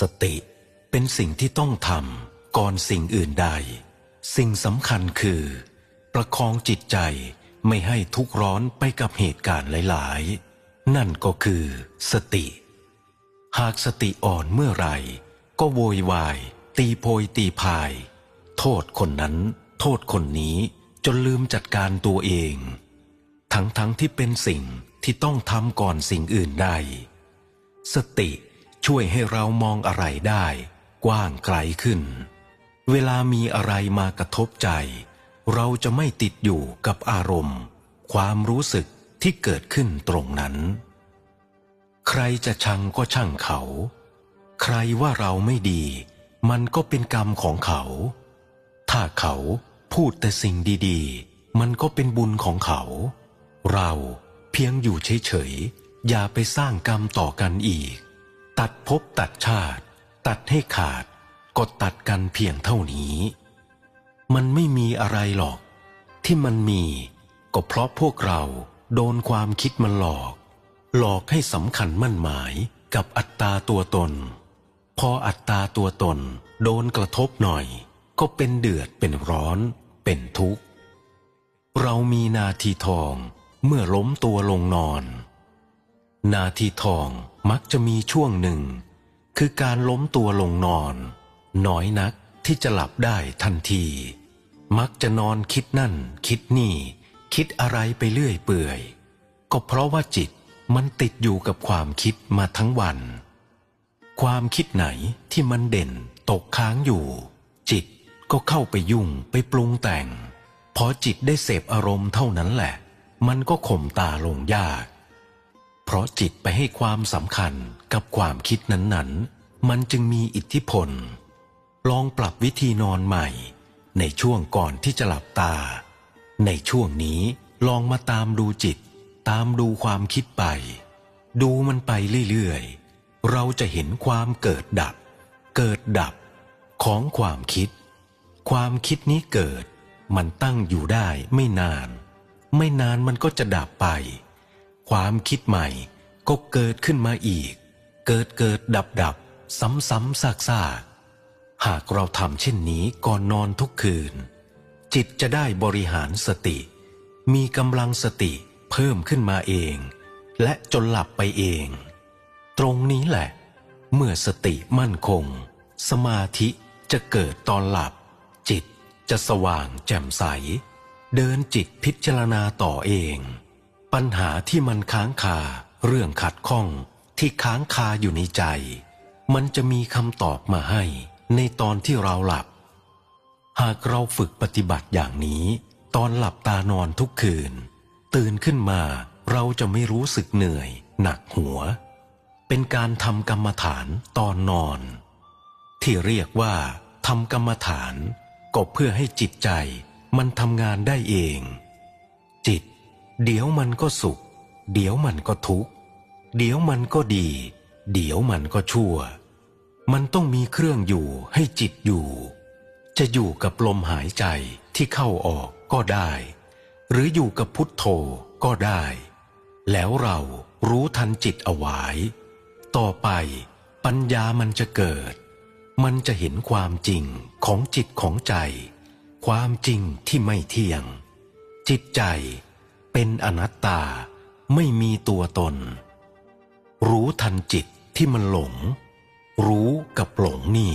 สติเป็นสิ่งที่ต้องทำก่อนสิ่งอื่นใด สิ่งสำคัญคือ ประคองจิตใจไม่ให้ทุกข์ร้อนไปกับเหตุการณ์หลาย ๆ นั่นก็คือ สติ หากสติอ่อนเมื่อไหร่ ก็โวยวาย ตีโพยตีพาย โทษคนนั้น โทษคนนี้จนลืมจัดการตัวเอง ทั้งๆทที่เป็นสิ่งที่ต้องทำก่อนสิ่งอื่นใด สติ ช่วยให้เรามองอะไรได้ กว้างไกลขึ้น เวลามีอะไรมากระทบใจ เราจะไม่ติดอยู่กับอารมณ์ ความรู้สึกที่เกิดขึ้นตรงนั้น ใครจะชังก็ช่างเขา ใครว่าเราไม่ดี มันก็เป็นกรรมของเขา ถ้าเขาพูดแต่สิ่งดีๆ มันก็เป็นบุญของเขา เราเพียงอยู่เฉยๆ อย่าไปสร้างกรรมต่อกันอีก ตัดภพตัดชาติ ตัดให้ขาดก็ตัดกันเพียงเท่านี้ มันไม่มีอะไรหรอก ที่มันมีก็เพราะพวกเราโดนความคิดมันหลอก หลอกให้สำคัญมั่นหมายกับอัตตาตัวตน พออัตตาตัวตนโดนกระทบหน่อย ก็เป็นเดือดเป็นร้อน เป็นทุกข์ เรามีนาทีทองเมื่อล้มตัวลงนอน นาทีทองมักจะมีช่วงหนึ่ง คือการล้มตัวลงนอน น้อยนักที่จะหลับได้ทันที มักจะนอนคิดนั่น คิดนี่ คิดอะไรไปเรื่อยเปื่อย ก็เพราะว่าจิตมันติดอยู่กับความคิดมาทั้งวัน ความคิดไหนที่มันเด่นตกค้างอยู่ จิตก็เข้าไปยุ่งไปปรุงแต่ง พอจิตได้เสพอารมณ์เท่านั้นแหละ มันก็ข่มตาลงยาก เพราะจิตไปให้ความสำคัญกับความคิดนั้นๆ มันจึงมีอิทธิพล ลองปรับวิธีนอนใหม่ ในช่วงก่อนที่จะหลับตา ในช่วงนี้ลองมาตามดูจิต ตามดูความคิดไป ดูมันไปเรื่อยๆ เราจะเห็นความเกิดดับ เกิดดับของความคิด ความคิดนี้เกิด มันตั้งอยู่ได้ไม่นาน ไม่นานมันก็จะดับไป ความคิดใหม่ก็เกิดขึ้นมาอีก เกิดเกิดดับดับ ซ้ำๆซากๆหากเราทำเช่นนี้ก่อนนอนทุกคืน จิตจะได้บริหารสติ มีกำลังสติเพิ่มขึ้นมาเอง และจนหลับไปเอง ตรงนี้แหละ เมื่อสติมั่นคง สมาธิจะเกิดตอนหลับ จิตจะสว่างแจ่มใส เดินจิตพิจารณาต่อเอง ปัญหาที่มันค้างคาเรื่องขัดข้องที่ค้างคาอยู่ในใจ มันจะมีคำตอบมาให้ในตอนที่เราหลับ หากเราฝึกปฏิบัติอย่างนี้ ตอนหลับตานอนทุกคืน ตื่นขึ้นมาเราจะไม่รู้สึกเหนื่อย หนักหัว เป็นการทำกรรมฐานตอนนอน ที่เรียกว่าทำกรรมฐานก็เพื่อให้จิตใจมันทำงานได้เอง จิต เดี๋ยวมันก็สุข เดี๋ยวมันก็ทุกข์ เดี๋ยวมันก็ดี เดี๋ยวมันก็ชั่ว มันต้องมีเครื่องอยู่ให้จิตอยู่ จะอยู่กับลมหายใจที่เข้าออกก็ได้ หรืออยู่กับพุทโธก็ได้ แล้วเรารู้ทันจิตเอาไว้ต่อไปปัญญามันจะเกิด มันจะเห็นความจริงของจิตของใจ ความจริงที่ไม่เที่ยง จิตใจ เป็นอนัตตาไม่มีตัวตน รู้ทันจิตที่มันหลง รู้กับหลงนี่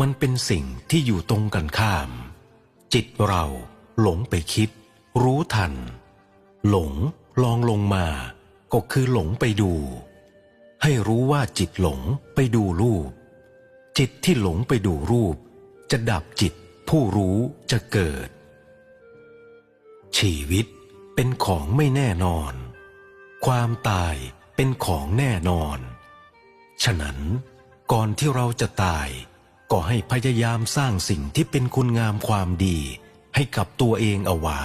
มันเป็นสิ่งที่อยู่ตรงกันข้าม จิตเราหลงไปคิด รู้ทัน หลงลองลงมา ก็คือหลงไปดู ให้รู้ว่าจิตหลงไปดูรูป จิตที่หลงไปดูรูป จะดับจิตผู้รู้จะเกิด ชีวิต เป็นของไม่แน่นอน ความตายเป็นของแน่นอน ฉะนั้น ก่อนที่เราจะตาย ก็ให้พยายามสร้างสิ่งที่เป็นคุณงามความดีให้กับตัวเองเอาไว้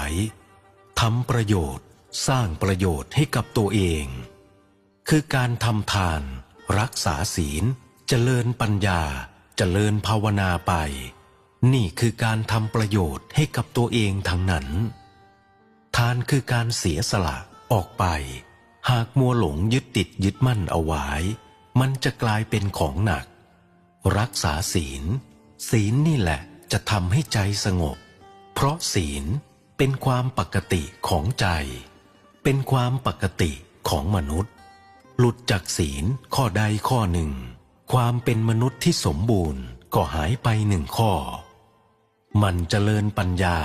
ทำประโยชน์สร้างประโยชน์ให้กับตัวเอง คือการทำทาน รักษาศีลเจริญปัญญาเจริญภาวนาไป นี่คือการทำประโยชน์ให้กับตัวเองทั้งนั้น ทานคือการเสียสละออกไป หากมัวหลงยึดติดยึดมั่นเอาไว้ มันจะกลายเป็นของหนัก รักษาศีล ศีลนี่แหละจะทำให้ใจสงบ เพราะศีลเป็นความปกติของใจ เป็นความปกติของมนุษย์ หลุดจากศีลข้อใดข้อหนึ่ง ความเป็นมนุษย์ที่สมบูรณ์ก็หายไปหนึ่งข้อ มันเจริญปัญญา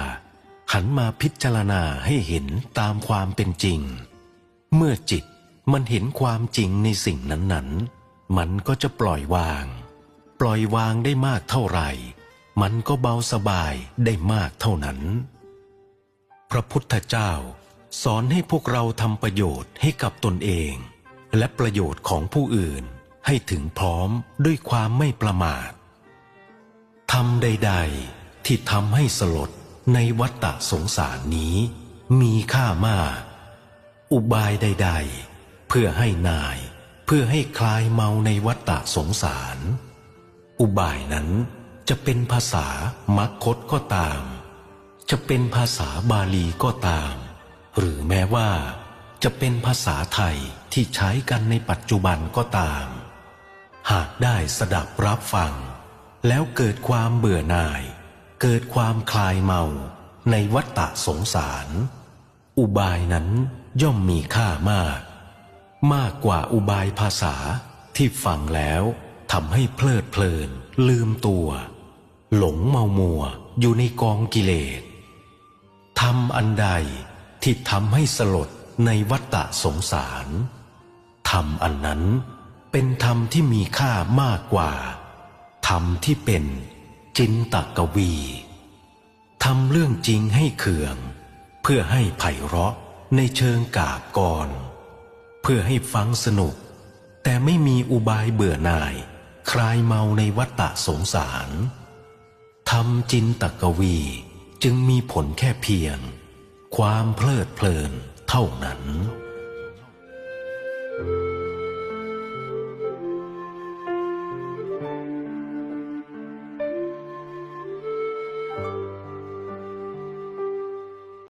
หันมาพิจารณาให้เห็นตามความเป็นจริง เมื่อจิตมันเห็นความจริงในสิ่งนั้น ๆ มันก็จะปล่อยวาง ปล่อยวางได้มากเท่าไหร่ มันก็เบาสบายได้มากเท่านั้น พระพุทธเจ้า สอนให้พวกเราทำประโยชน์ให้กับตนเอง และประโยชน์ของผู้อื่นให้ถึงพร้อมด้วยความไม่ประมาททำใด ๆ ที่ทำให้สลด ในวัฏฏะสงสารนี้มีค่ามาก อุบายใด ๆ เพื่อให้นายเพื่อให้คลายเมาในวัฏฏะสงสาร อุบายนั้นจะเป็นภาษามัคคตก็ตาม จะเป็นภาษาบาลีก็ตาม หรือแม้ว่าจะเป็นภาษาไทยที่ใช้กันในปัจจุบันก็ตาม หากได้สดับรับฟัง แล้วเกิดความเบื่อหน่าย เกิดความคลายเมาในวัฏฏะสงสาร อุบายนั้นย่อมมีค่ามาก มากกว่าอุบายภาษาที่ฟังแล้วทำให้เพลิดเพลิน ลืมตัว หลงเมามัวอยู่ในกองกิเลสทำอันใดที่ทำให้สลดในวัฏฏะสงสารธรรมอันนั้นเป็นธรรมที่มีค่ามากกว่า ธรรมที่เป็น จินตกวีทำเรื่องจริงให้เคือง เพื่อให้ไพเราะในเชิงกาบกร เพื่อให้ฟังสนุก แต่ไม่มีอุบายเบื่อหน่าย คลายเมาในวัฏฏะสงสารทำจินตกวีจึงมีผลแค่เพียง ความเพลิดเพลินเท่านั้น